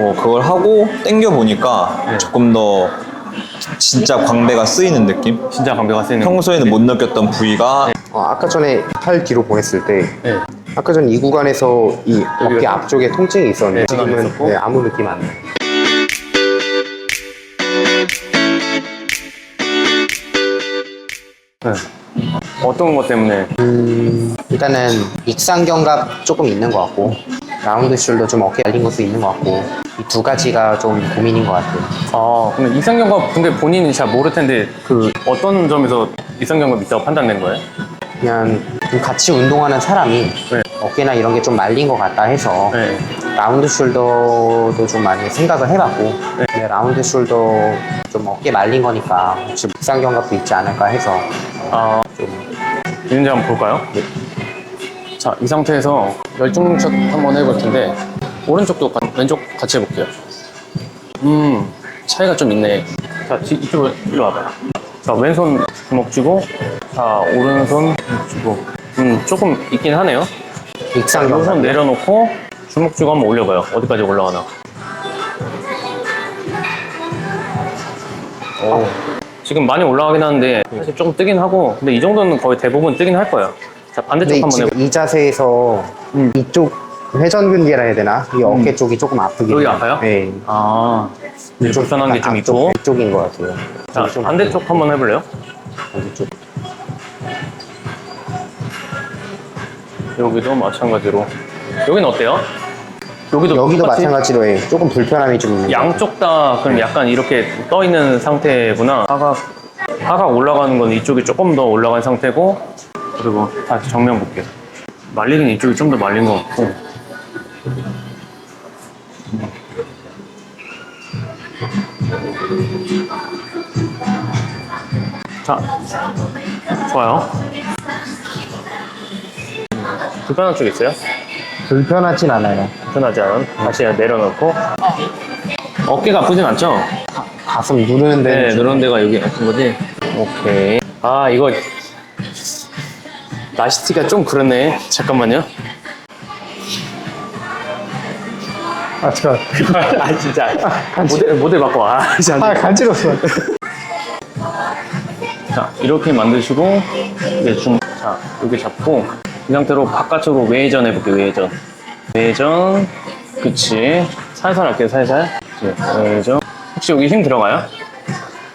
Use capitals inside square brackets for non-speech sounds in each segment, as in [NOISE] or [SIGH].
어, 그걸 하고 당겨 보니까 네. 조금 더 진짜 광배가 쓰이는 느낌? 진짜 강배가 쓰이는. 평소에는 못 느꼈던 부위가 어, 아까 전에 팔 뒤로 보냈을 때 네. 아까 전 이 구간에서 이 어깨 여기가- 앞쪽에 통증이 있었는데 네, 지금은 있었고. 네, 아무 느낌 안 나요. 네. 어떤 것 때문에? 일단은 익상견갑 조금 있는 것 같고 라운드 숄더 좀 어깨 열린 것도 있는 것 같고 이 두 가지가 좀 고민인 것 같아요. 아, 근데 이상경과 근데 본인이 잘 모를 텐데 그 어떤 점에서 이상경과 있다고 판단된 거예요? 그냥 좀 같이 운동하는 사람이 네. 어깨나 이런 게 좀 말린 것 같다 해서 네. 라운드 숄더도 좀 많이 생각을 해봤고 근데 라운드 숄더 좀 어깨 말린 거니까 혹시 익상견갑도 있지 않을까 해서 아, 좀 있는지 한번 볼까요? 네. 자, 이 상태에서 열중샷 한번 해볼 텐데 오른쪽도 가- 왼쪽 같이 해볼게요. 음, 차이가 좀 있네. 자, 뒤, 이쪽으로 일로 와봐요. 자, 왼손 주먹 쥐고, 자, 오른손 쥐고. 음, 조금 있긴 하네요. 오른손 익상견갑 내려놓고 주먹 쥐고 한번 올려봐요. 어디까지 올라가나. 오, 지금 많이 올라가긴 하는데 사실 조금 뜨긴 하고 근데 이 정도는 거의 대부분 뜨긴 할 거예요. 자 반대쪽 한번 해볼게요. 이 자세에서 이쪽 회전근개라 해야 되나? 이 어깨 쪽이 조금 아프긴 여기 해요. 아파요? 네. 아, 네, 불편한 게 좀 앞쪽, 있고. 앞쪽인 것 같아요. 자, 저기 좀 반대쪽 한번 해볼래요? 반대쪽. 여기도 마찬가지로. 여기는 어때요? 여기도 여기도 똑같이 마찬가지로 해. 조금 불편함이 좀 있는 것 양쪽 다 그럼 약간 이렇게 떠 있는 상태구나. 하각 하각 올라가는 건 이쪽이 조금 더 올라간 상태고 그리고 다시 정면 볼게요. 말리는 이쪽이 좀 더 말린 것 같고. 자, 좋아요. 불편한 쪽 있어요? 불편하진 않아요. 불편하지 않은? 다시 내려놓고. 어깨가 아프진 않죠? 가슴 누르는 데는 네, 좀 누런 데가 여기 아픈 거지? 오케이. 아, 이거. 나시티가 좀 그렇네. 잠깐만요. 아, 저, [LAUGHS] 아, 진짜. 모델, 모델 바꿔. 아, 진짜. 안 아, 돼. 간지러워. 자, 이렇게 만드시고, 이제 중, 자, 여기 잡고, 이 상태로 바깥으로 외전 해볼게요, 외전. 외전. 그치. 살살 할게요, 살살. 이제 외전. 혹시 여기 힘 들어가요?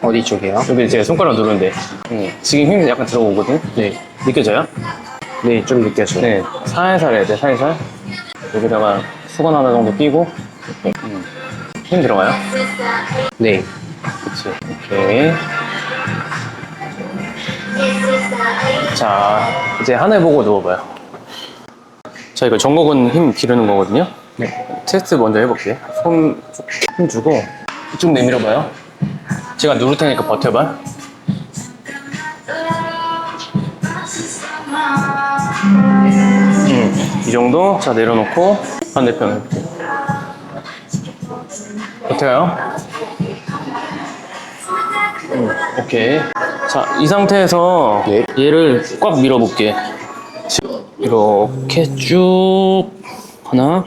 어디 쪽이에요? 여기 제가 손가락 누르는데. 음, 지금 힘 약간 들어오거든? 네. 느껴져요? 네, 좀 느껴져요. 네, 살살 해야 돼, 살살. 여기다가 수건 하나 정도 끼고, 음. 힘 들어가요? 네. 그치. 오케이. 자, 이제 하늘 보고 누워봐요. 자, 이거 전곡은 힘 기르는 거거든요. 네. 테스트 먼저 해볼게요. 손힘 주고, 이쪽 내밀어봐요. 제가 누를 테니까 버텨봐. 음, 이 정도. 자, 내려놓고, 반대편 해볼게요. 어때요? 음, 오케이. 자, 이 상태에서 네. 얘를 꽉 밀어볼게. 이렇게 쭉 하나,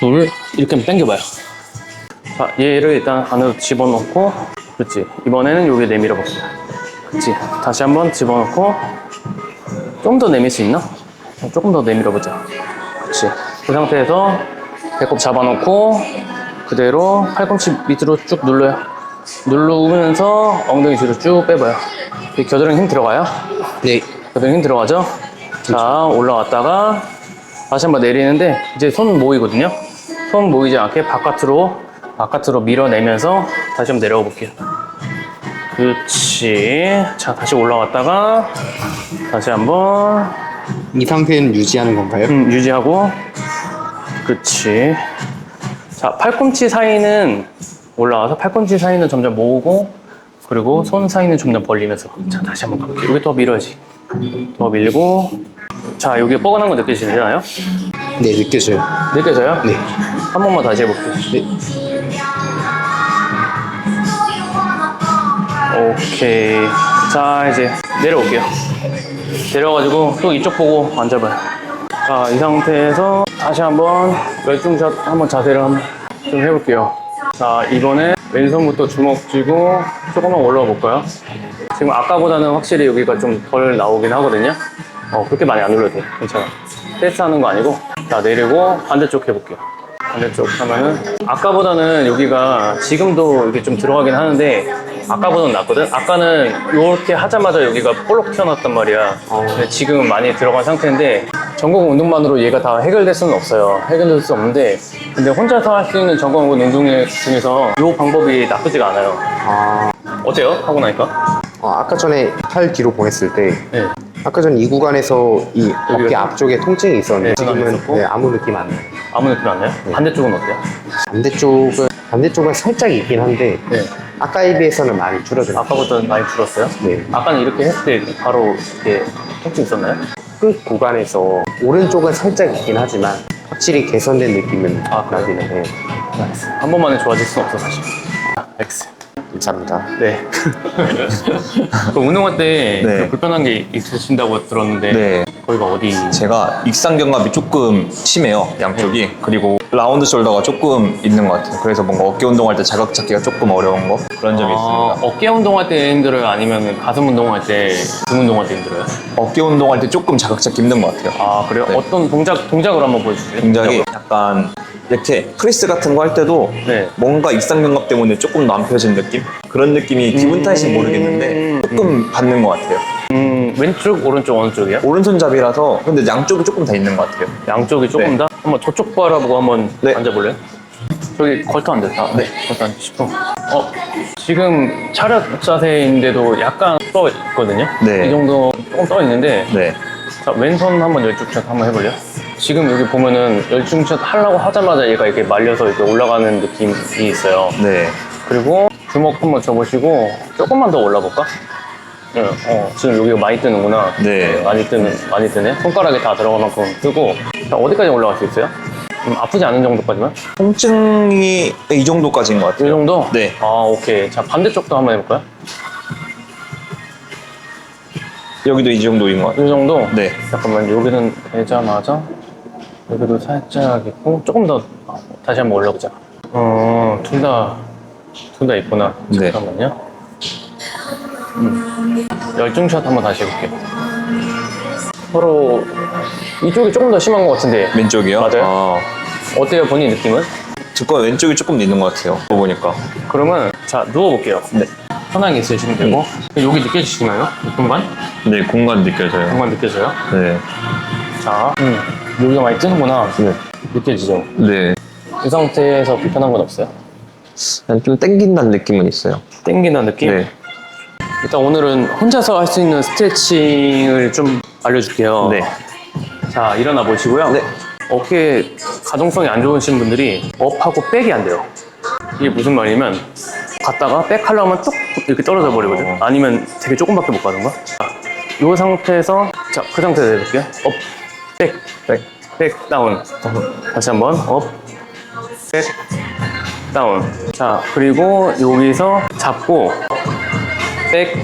둘 이렇게 당겨봐요. 자, 얘를 일단 안으로 집어넣고, 그렇지. 이번에는 여기 내밀어 볼게요. 그렇지. 다시 한번 집어넣고, 좀 더 내밀 수 있나? 조금 더 내밀어 보자. 그렇지. 그 상태에서 배꼽 잡아놓고 그대로 팔꿈치 밑으로 쭉 눌러요. 누르면서 엉덩이 뒤로 쭉 빼봐요. 이 겨드랑이 힘 들어가요? 네. 겨드랑이 힘 들어가죠? 자, 올라왔다가 다시 한번 내리는데 이제 손 모이거든요. 손 모이지 않게 바깥으로 바깥으로 밀어내면서 다시 한번 내려가 볼게요. 그렇지. 자, 다시 올라왔다가 다시 한번 이 상태는 유지하는 건가요? 음, 유지하고 그렇지 자 팔꿈치 사이는 올라와서 팔꿈치 사이는 점점 모으고 그리고 손 사이는 점점 벌리면서 자 다시 한번 가볼게요 여기 더 밀어야지 더 밀고 자 여기 뻐근한 거 느끼시나요? 네, 느껴져요. 느껴져요? 네. 한 번만 다시 해볼게요 네. 오케이 자 이제 내려올게요 내려가지고 또 이쪽 보고 앉아봐요 자이 상태에서 다시 한번 열중샷 한번 자세를 한번 좀 해볼게요. 자, 이번에 왼손부터 주먹 쥐고 조금만 올라가 볼까요? 지금 아까보다는 확실히 여기가 좀 덜 나오긴 하거든요. 어, 그렇게 많이 안 돼. 괜찮아. 테스트 하는 거 아니고. 자, 내리고 반대쪽 해볼게요. 반대쪽 하면은 아까보다는 여기가 지금도 이게 좀 들어가긴 하는데 아까보다는 낫거든? 아까는 이렇게 하자마자 여기가 볼록 튀어나왔단 말이야. 근데 지금은 많이 들어간 상태인데 전공 운동만으로 얘가 다 해결될 수는 없어요. 해결될 수 없는데 근데 혼자서 할 수 있는 전공 운동 중에- 중에서 이 방법이 나쁘지가 않아요. 아, 어때요? 하고 나니까? 어, 아까 전에 팔 뒤로 보냈을 때 네. 아까 전 이 구간에서 이 어깨 앞쪽에 통증이 있었는데 네, 전환이 지금은 있었고. 네, 아무 느낌 안 나요. 아무 느낌 안 나요? 반대쪽은 어때요? 반대쪽은 반대쪽은 살짝 있긴 한데 네. 아까에 비해서는 많이 줄어들어요. 아까보다는 많이 줄었어요? 네. 아까는 이렇게 했을 때 바로 이렇게 통증 있었나요? 끝 구간에서 오른쪽은 살짝 있긴 하지만 확실히 개선된 느낌은 아, 그래요? 나기는 해요. 한 번만에 좋아질 수는 없어 사실. X. 감사합니다. 네. [LAUGHS] 그 운동할 때 네. 그 불편한 게 있으신다고 들었는데 네. 거기가 어디? 제가 익상견갑이 조금 심해요 양쪽이 그리고 라운드 숄더가 조금 있는 것 같아요 그래서 뭔가 어깨 운동할 때 자각 잡기가 조금 어려운 거 그런 점이 아, 있습니다 어깨 운동할 때 힘들어요? 아니면 가슴 운동할 때, 등 운동할 때 힘들어요? 어깨 운동할 때 조금 자각 잡기 힘든 것 같아요 아 그래요? 네. 어떤 동작 동작으로 한번 보여주세요. 동작이 약간 이렇게 프레스 같은 거 할 때도 네. 뭔가 익상 견갑 때문에 조금 더 안 펴진 느낌? 그런 느낌이 기분 탓인지 모르겠는데 조금 받는 것 같아요 음 왼쪽 오른쪽 어느 쪽이요? 오른손잡이라서 근데 양쪽이 조금 다 있는 것 같아요 양쪽이 조금 네. 다 한번 저쪽 바라보고 한번 네. 앉아볼래요? 저기 걸터 앉았다. 네. 걸터 앉으시고. 어 지금 차렷 자세인데도 약간 떠 있거든요. 네. 이 정도 조금 떠 있는데 네 자, 왼손 한번 열중샷 한번 해볼래요? 지금 여기 보면은 열중샷 하려고 하자마자 얘가 이렇게 말려서 이렇게 올라가는 느낌이 있어요. 네. 그리고 주먹 한번 줘보시고 조금만 더 올라볼까? 네, 어, 지금 여기가 많이 뜨는구나. 네. 많이 뜨는, 많이 뜨네. 손가락에 다 들어갈 만큼 뜨고. 자, 어디까지 올라갈 수 있어요? 좀 아프지 않은 정도까지만? 통증이 이 정도까지인 것 이 같아요 정도? 네. 아, 오케이. 자, 반대쪽도 한번 해볼까요? 여기도 이 정도인 것 같아요 이 정도? 네. 잠깐만, 여기는 되자마자 여기도 살짝 있고, 조금 더 아, 다시 한번 올라보자. 어, 둘 다, 둘 다 있구나. 네. 잠깐만요. 음. 열중샷 한번 다시 해볼게요. 서로 이쪽이 조금 더 심한 것 같은데 왼쪽이요? 맞아요? 아, 어때요 본인 느낌은? 저거 왼쪽이 조금 있는 것 같아요 그거 보니까 그러면 자 누워볼게요. 네. 편하게 있으시면 되고 여기 느껴지시나요? 이 공간? 네 공간 느껴져요 공간 느껴져요? 네. 자 음, 여기가 많이 뜨는구나 네. 느껴지죠? 네. 이 상태에서 불편한 건 없어요? 그냥 좀 땡긴다는 느낌은 있어요 땡긴다는 느낌? 네. 일단 오늘은 혼자서 할 수 있는 스트레칭을 좀 알려줄게요. 네. 자 일어나 보시고요. 네. 어깨 가동성이 안 좋으신 분들이 업하고 백이 안 돼요. 이게 무슨 말이냐면 갔다가 백 하려면 뚝 이렇게 떨어져 버리거든. 어. 아니면 되게 조금밖에 못 가는 거야. 자, 이 상태에서 자 그 상태에서 해볼게요. 업, 백, 백, 백 다운. 다시 한번 업, 백, 다운. 자 그리고 여기서 잡고 백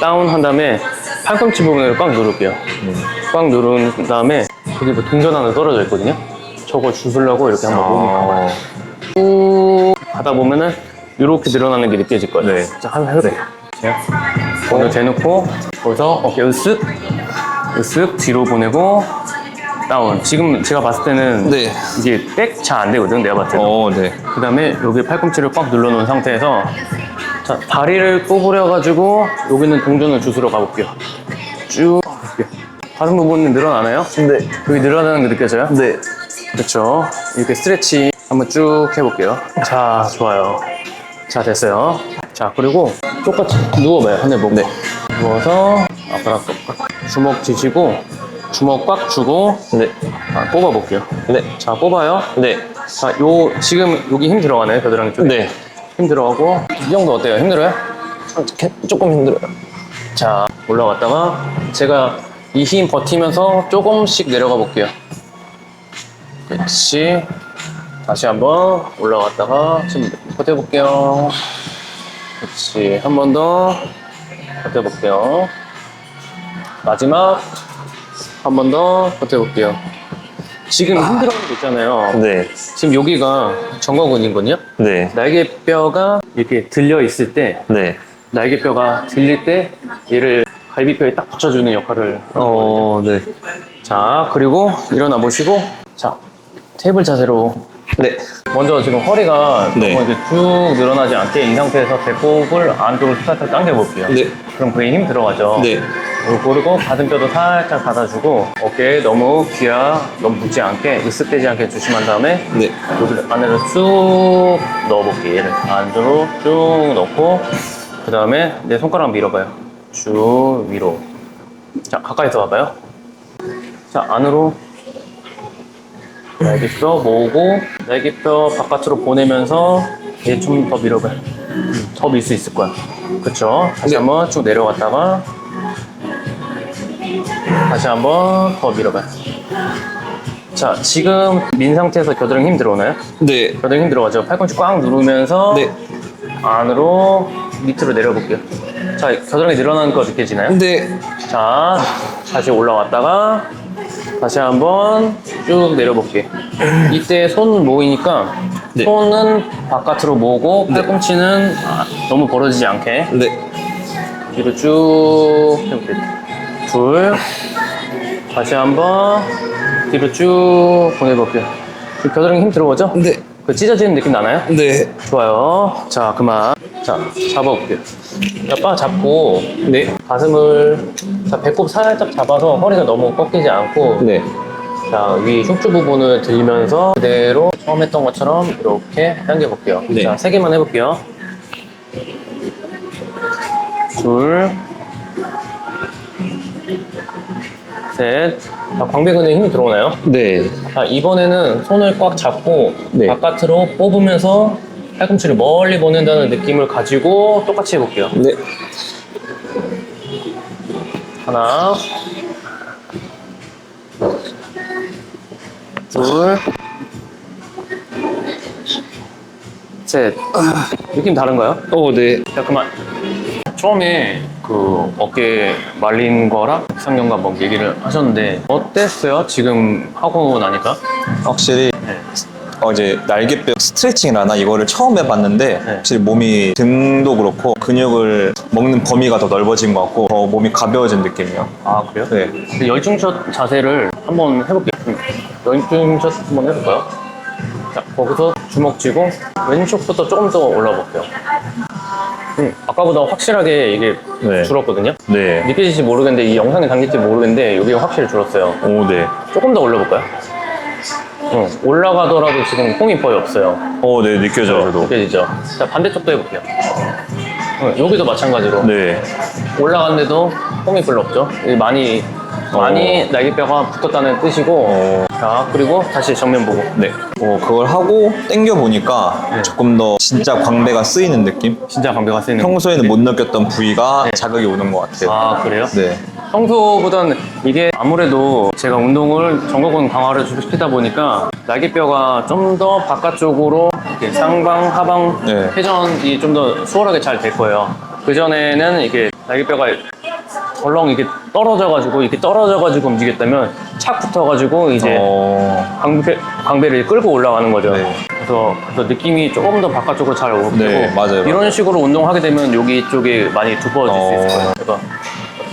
다운 한 다음에 팔꿈치 부분을 꽉 누를게요. 꽉 누른 다음에 여기 뭐 동전 하나 떨어져 있거든요. 저거 주술라고 이렇게 한번 몸이 아, 쭉 하다 보면은 이렇게 늘어나는 게 느껴질 거예요. 네. 자, 한번 해볼게요. 제가 오늘 대놓고 거기서 어깨 으쓱 으쓱 뒤로 보내고 다운. 지금 제가 봤을 때는 네. 이게 백 잘 안 되거든 내가 봤을 때도. 어, 네. 그 다음에 여기 팔꿈치를 꽉 눌러놓은 상태에서 자 다리를 구부려가지고 여기는 동전을 주스러 가볼게요. 쭉 가볼게요. 가슴 부분은 늘어나나요? 네. 여기 늘어나는 게 느껴져요? 네. 그렇죠. 이렇게 스트레치 한번 쭉 해볼게요. 자, 좋아요. 자, 됐어요. 자, 그리고 똑같이 누워봐요. 하늘 보고. 누워서 앞바닥 꽉 주먹 쥐시고 주먹 꽉 주고 네. 아, 뽑아볼게요. 네. 자, 뽑아요. 네. 자, 요 지금 여기 힘 들어가네요. 겨드랑이 쪽에. 네. 힘 들어가고 이 정도 어때요? 힘들어요? 조금 힘들어요. 자, 올라갔다가 제가 이 힘 버티면서 조금씩 내려가 볼게요. 그렇지. 다시 한번 올라갔다가 지금 버텨볼게요. 그렇지. 한 번 더 버텨볼게요. 마지막 한 번 더 버텨볼게요. 지금 힘들어하는 거 있잖아요. 네. 지금 여기가 정거근이거든요. 네. 날개뼈가 이렇게 들려 있을 때, 네. 날개뼈가 들릴 때 얘를 갈비뼈에 딱 붙여주는 역할을. 어, 네. 자, 그리고 일어나 보시고, 자, 테이블 자세로. 네. 먼저 지금 허리가 네. 너무 이렇게 쭉 늘어나지 않게 이 상태에서 배꼽을 안쪽으로 살짝 당겨볼게요. 네. 그럼 그게 힘 들어가죠. 네. 그리고 가슴뼈도 살짝 닫아주고 어깨에 너무 귀야 너무 붙지 않게 으쓱대지 않게 조심한 다음에 네. 여기 안으로 쑥 넣어볼게요. 얘를 안으로 쭉 넣고 그 다음에 내 손가락 밀어봐요. 쭉 위로. 자 가까이서 와봐요. 자 안으로 날개뼈 모으고 날개뼈 바깥으로 보내면서 얘 좀 더 밀어봐요. 음, 더밀 수 있을 거야. 그쵸? 다시 네. 한번 쭉 내려갔다가 다시 한번 더 밀어봐요. 자, 지금 민 상태에서 겨드랑이 힘 들어오나요? 네. 겨드랑이 힘 들어가죠? 팔꿈치 꽉 누르면서 네. 안으로 밑으로 내려볼게요. 자, 겨드랑이 늘어나는 거 느껴지나요? 네. 자, 다시 올라왔다가 다시 한번 쭉 내려볼게요. 이때 손 모이니까 네. 손은 바깥으로 모으고 팔꿈치는 아, 너무 벌어지지 않게 네. 뒤로 쭉 해볼게요. 둘, 다시 한번 뒤로 쭉 보내볼게요. 지금 겨드랑이 힘 들어오죠? 네. 그 찢어지는 느낌 나나요? 네. 좋아요. 자, 그만. 자, 잡아볼게요. 뼈 잡고, 네. 가슴을, 자, 배꼽 살짝 잡아서 허리가 너무 꺾이지 않고, 네. 자, 위 흉추 부분을 들면서 그대로 처음 했던 것처럼 이렇게 당겨볼게요. 네. 자, 세 개만 해볼게요. 둘, 셋. 자, 광배근에 힘이 들어오나요? 네. 자, 이번에는 손을 꽉 잡고 네. 바깥으로 뽑으면서 팔꿈치를 멀리 보낸다는 느낌을 가지고 똑같이 해볼게요. 네. 하나, 둘, 셋. 느낌 다른가요? 어, 네. 자, 그만. 처음에 그 어깨 말린 거랑 상경과 뭐 얘기를 하셨는데 어땠어요? 지금 하고 나니까? 확실히 네. 어제 날개뼈 스트레칭이라나 이거를 처음 해봤는데 네. 확실히 몸이 등도 그렇고 근육을 먹는 범위가 더 넓어진 것 같고 더 몸이 가벼워진 느낌이요. 아, 그래요? 네. 그 열중샷 자세를 한번 해볼게요. 음, 열중샷 한번 해볼까요? 자, 거기서 주먹 쥐고 왼쪽부터 조금 더 올라와 볼게요. 음, 아까보다 확실하게 이게 네. 줄었거든요. 네. 느껴질지 모르겠는데 이 영상에 담길지 모르겠는데 여기가 확실히 줄었어요. 오, 네. 조금 더 올려볼까요? 응, 올라가더라도 지금 홈이 거의 없어요. 오, 네. 느껴져요, 저도. 느껴지죠? 자, 반대쪽도 해볼게요. 응, 여기도 마찬가지로. 네. 올라갔는데도 홈이 별로 없죠? 많이 많이 날개뼈가 붙었다는 뜻이고 어, 자 그리고 다시 정면 보고 네. 어, 그걸 하고 당겨 보니까 네. 조금 더 진짜 광배가 쓰이는 느낌? 진짜 광배가 쓰이는 평소에는 못 느꼈던 부위가 네. 자극이 오는 것 같아요. 아 그래요? 네. 평소보다는 이게 아무래도 제가 운동을 전거근 강화를 좀 시키다 보니까 날개뼈가 좀 더 바깥쪽으로 이렇게 상방 하방 네. 회전이 좀 더 수월하게 잘 될 거예요 그 전에는 이게 날개뼈가 덜렁 이게 떨어져가지고 이렇게 떨어져가지고 움직였다면 착 붙어가지고 이제 어, 광배, 광배를 끌고 올라가는 거죠. 네. 그래서, 그래서 느낌이 조금 더 바깥쪽으로 잘 오고 네, 맞아요, 이런 맞아요. 식으로 운동하게 되면 여기 쪽에 많이 두꺼워질 수 어. 있을 거예요. 그래서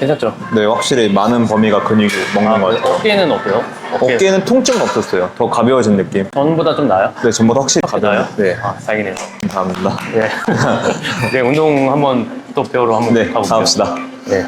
괜찮죠? 네, 확실히 많은 범위가 근육이 먹는 것 같아요. 어깨는 어때요? 어깨 어깨 는 통증은 없었어요. 더 가벼워진 느낌. 전보다 좀 나아요? 네, 전보다 확실히 나아요? 가벼워요. 네, 아, 다행이네요. 감사합니다. 네. [LAUGHS] 네, 운동 한번 또 배우러 한번 네. 가봅시다. 네.